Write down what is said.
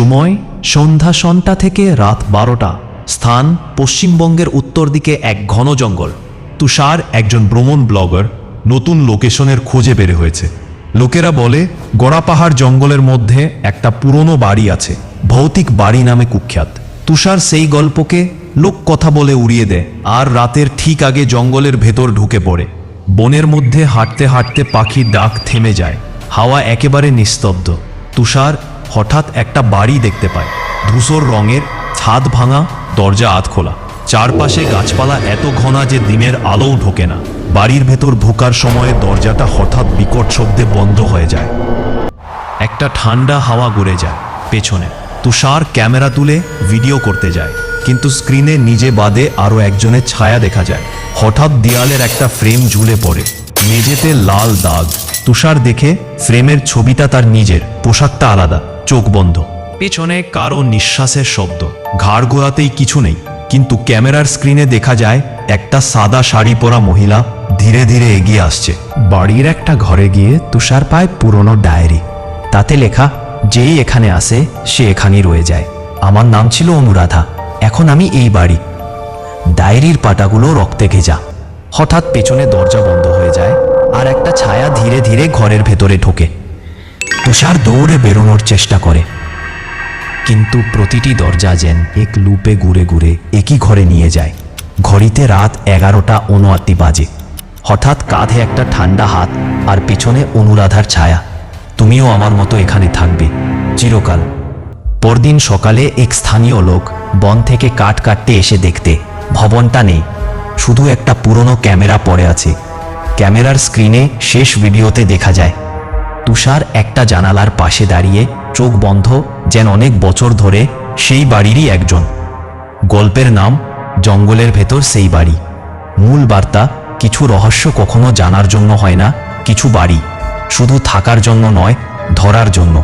সময় সন্ধ্যা সন্টা থেকে রাত বারোটা, স্থান পশ্চিমবঙ্গের উত্তর দিকে এক ঘন জঙ্গল। তুষার একজন ভ্রমণ ব্লগার নতুন লোকেশনের খোঁজে বের হয়েছে। লোকেরা বলে, গড়া পাহাড় জঙ্গলের মধ্যে একটা পুরনো বাড়ি আছে, ভৌতিক বাড়ি নামে কুখ্যাত। তুষার সেই গল্পকে লোক কথা বলে উড়িয়ে দেয়, আর রাতের ঠিক আগে জঙ্গলের ভেতর ঢুকে পড়ে। বনের মধ্যে হাঁটতে হাঁটতে পাখির ডাক থেমে যায়, হাওয়া একেবারে নিস্তব্ধ। তুষার হঠাৎ একটা বাড়ি দেখতে পায়। ধূসর রঙের, ছাদ ভাঙা, দরজা আধ খোলা। চারপাশে গাছপালা এত ঘনা যে দিনের আলোও ঢোকে না। বাড়ির ভেতর ঢোকার সময় দরজাটা হঠাৎ বিকট শব্দে বন্ধ হয়ে যায়। একটা ঠান্ডা হাওয়া গড়ে যায় পেছনে। তুষার ক্যামেরা তুলে ভিডিও করতে যায়। কিন্তু স্ক্রিনে নিজে বাদে আরও একজনের ছায়া দেখা যায়। হঠাৎ দেয়ালের একটা ফ্রেম ঝুলে পড়ে। মেঝেতে লাল দাগ। তুষার দেখে ফ্রেমের ছবিটা তার নিজের। পোশাকটা আলাদা। চোখ বন্ধ। পেছনে কারও নিঃশ্বাসের শব্দ। ঘাড় গোড়াতেই কিছু নেই, কিন্তু ক্যামেরার স্ক্রিনে দেখা যায়, একটা সাদা শাড়ি পরা মহিলা ধীরে ধীরে এগিয়ে আসছে। বাড়ির একটা ঘরে গিয়ে তুষার পায় পুরনো ডায়েরি। তাতে লেখা, যেই এখানে আসে, সে এখানেই রয়ে যায়। আমার নাম ছিল অনুরাধা, এখন আমি এই বাড়ি। ডায়েরির পাতাগুলো রক্তে ঘেজা হঠাৎ পেছনে দরজা বন্ধ হয়ে যায় আর একটা ছায়া ধীরে ধীরে ঘরের ভেতরে ঢোকে। তুষার দৌড়ে বেরোনোর চেষ্টা করে। কিন্তু প্রতিটি দরজা যেন এক লুপে ঘুরে ঘুরে একই ঘরে নিয়ে যায়। ঘড়িতে রাত এগারোটা উনআত্তি বাজে। হঠাৎ কাঁধে একটা ঠান্ডা হাত আর পিছনে অনুরাধার ছায়া। তুমিও আমার মতো এখানে থাকবে, চিরকাল। পরদিন সকালে এক স্থানীয় লোক বন থেকে কাঠ কাটতে এসে দেখতে, ভবনটা নেই, শুধু একটা পুরনো ক্যামেরা পড়ে আছে। ক্যামেরার স্ক্রিনে শেষ ভিডিওতে দেখা যায় তুষার একটা জানালার পাশে দাঁড়িয়ে চোখ বন্ধ যেন অনেক বছর ধরে সেই বাড়িরই একজন। গল্পের নাম জঙ্গলের ভেতর সেই বাড়ি। মূল বার্তা, কিছু রহস্য কখনো জানার জন্য হয় না, কিছু বাড়ি। শুধু থাকার জন্য নয়, ধরার জন্য।